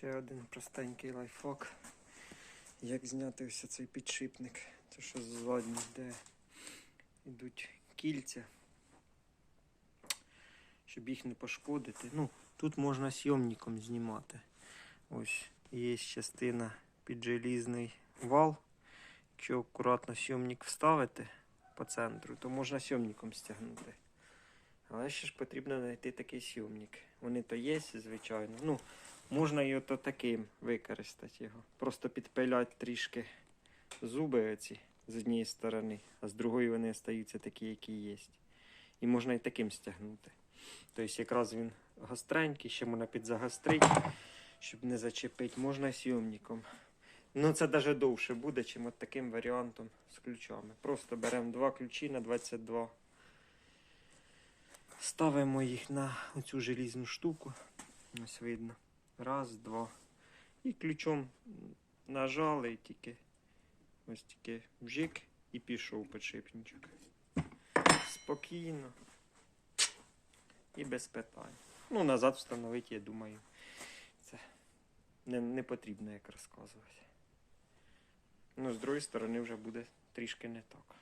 Ще один простенький лайфхак. Як зняти ось цей підшипник. Це що ззадній, де йдуть кільця. Щоб їх не пошкодити. Ну, тут можна сйомником знімати. Ось є частина під желізний вал. Якщо акуратно сйомник вставити по центру, то можна сйомником стягнути. Але ще ж потрібно знайти такий сйомник. Вони то є, звичайно. Ну, можна і ото таким використати його. Просто підпиляти трішки зуби оці з однієї сторони, а з другої вони остаються такі, які є. І можна і таким стягнути. Тобто якраз він гостренький, ще можна підзагострити, щоб не зачепити. Можна сйомником. Ну, це навіть довше буде, чим от таким варіантом з ключами. Просто беремо два ключі на 22. Ставимо їх на оцю желізну штуку. Ось видно. Раз, два. І ключом нажали тільки ось тільки вжик і пішов підшипничок. Спокійно. І без питань. Ну, назад встановити, я думаю. Це не, не потрібно як розказувати. Ну, з другої сторони, вже буде трішки не так.